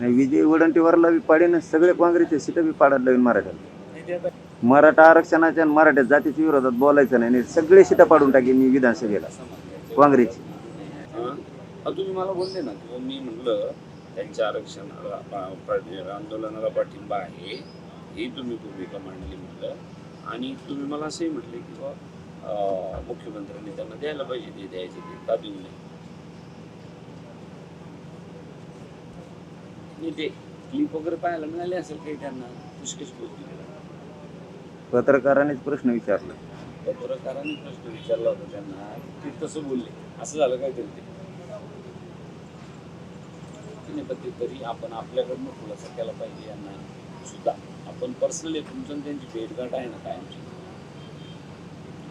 नाही विजय वडंटीवारला बी पाडेन सगळे काँग्रेसचे सीटं बी पाडायला लावीन मराठ्याला. मराठा आरक्षणाच्या आणि मराठा जातीच्या विरोधात बोलायचं नाही नाही सगळे सीटं पाडून टाकेन मी विधानसभेला काँग्रेसची. तुम्ही मला बोलले ना किंवा मी म्हटलं त्यांच्या आरक्षणाला आंदोलनाला पाठिंबा आहे ही तुम्ही भूमिका मांडली म्हटलं आणि तुम्ही मला असंही म्हटले की बा मुख्यमंत्र्यांनी त्यांना द्यायला पाहिजे ते द्यायचे ते का देऊ नये? आणि ते क्लिप वगैरे पाहायला मिळाले असेल काही त्यांना पुष्कश गोष्टी. पत्रकारानेच प्रश्न विचारला. पत्रकारांनी प्रश्न विचारला होता त्यांना. ते तसं बोलले. असं झालं काय तरी ते तरी आपण आपल्याकडनं खुलासा केला पाहिजे यांना सुद्धा. आपण पर्सनली तुमचं त्यांची भेटगाठ आहे ना कायमची.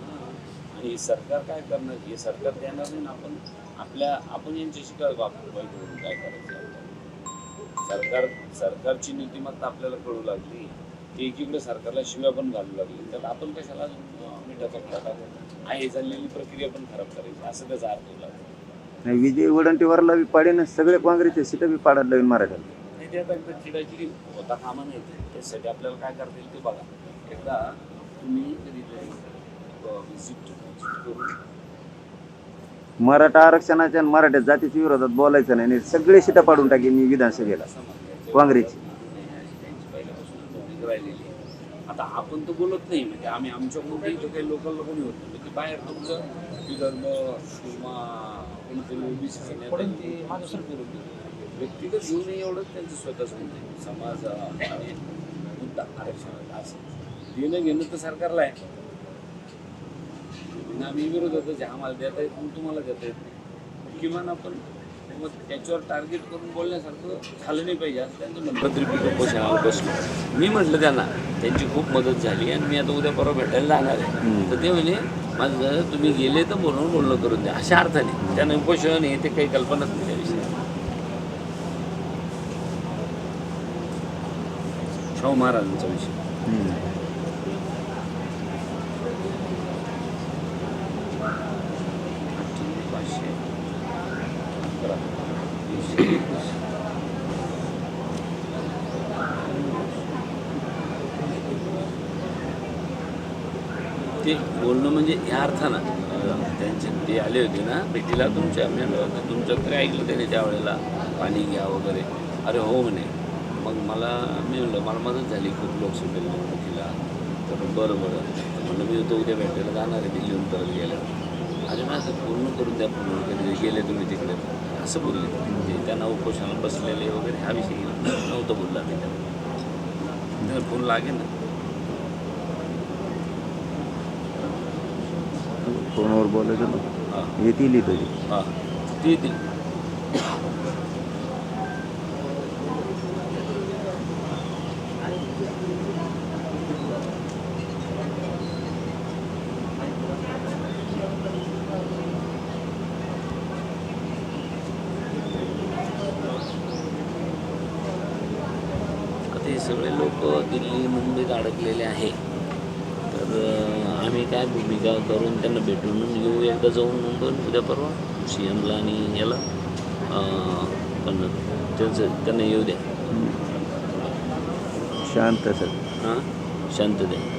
हां. आणि सरकार काय करणार? हे सरकार देणार नाही ना आपण. आपल्या आपण यांच्याशी काय वापर काय करायचं? आपल्याला? सरकार सरकारची नीतिमत्ता आपल्याला कळू लागली. ते एकीकडे सरकारला शिव्या पण घालू लागली. तर आपण कशाला मिठाचा खडा आहे चाललेली प्रक्रिया पण खराब करायची. असं त्याचा अर्थ होता. नाही विजय वडंटीवारला बी पाडेन सगळे काँग्रेसचे सीटं बी पाडायला लावीन मराठ्याला नाही ते आता एकदा चिडाचिडी होता कामा नाही त्यासाठी आपल्याला काय करता येईल ते बघा. एकदा तुम्ही कधीतरी विजिट करून मराठा आरक्षणाच्या आणि मराठा जातीच्या विरोधात बोलायचं नाही. नाही सगळे सीटं पाडून टाकेन मी विधानसभेला. समज काँग्रेसची. आता आपण तर बोलत नाही म्हणजे आम्ही आमच्याकडून काही इथं काही लोकलला कोणी होत. नाही म्हणजे बाहेर तुमचं विदर्भ किंवा कोणीतरी ओबीसी व्यक्तिगत घेऊ नये एवढंच त्यांचं स्वतःच म्हणजे समाज आणि मुद्दा आरक्षणाचा असं. देणं घेणं तर सरकारला आहे. आणि आम्ही विरोधातच आहे आम्हाला देता येत नाही तुम्हाला देता येत नाही किमान आपण मग त्याच्यावर टार्गेट करून बोलण्यासारखं झालं नाही पाहिजे असं त्यांचं म्हणणं त्रिपिट उपोषणावर बसलो. मी म्हटलं त्यांना त्यांची खूप मदत झाली आणि मी आता उद्या परवा भेटायला जाणार आहे. तर ते म्हणे माझं तुम्ही गेले तर म्हणून बोलणं करून द्या. अशा अर्थाने त्यांना उपोषण हे ते काही कल्पनाच नाही त्याविषयी. शाहू महाराजांचा विषय. ते बोलणं म्हणजे ह्या अर्थानं त्यांचे ते आले होते ना भेटीला तुमच्या मी म्हणलं तुमचं तरी ऐकलं त्याने त्यावेळेला पाणी घ्या वगैरे. अरे हो म्हणे. मग मला मी म्हणलं मला मदत झाली खूप लोकसभेला भेटीला. तर बरं बरं. म्हणलं मी तो उद्या भेटायला जाणार आहे दिल्लीहून परत गेल्यावर. अरे मग असं पूर्ण करून द्या पूर्ण कधी गेले तुम्ही तिकडे. असं बोलले ते त्यांना उपोषणाला बसलेले वगैरे हा विषय नव्हतं बोलला ते त्यांना. फोन लागेल ना. फोनवर बोलायचं ना. हां. येतील हां. ते येतील आता हे सगळे लोक दिल्ली मुंबईत अडकलेले आहे. तर आम्ही काय भूमिका करून त्यांना भेटून येऊ एकदा जाऊन मुंबईत उद्या परवा सी एमला आणि याला अं, पण त्यांचं त्यांना येऊ द्या. शांत सर. हां? शांत द्या.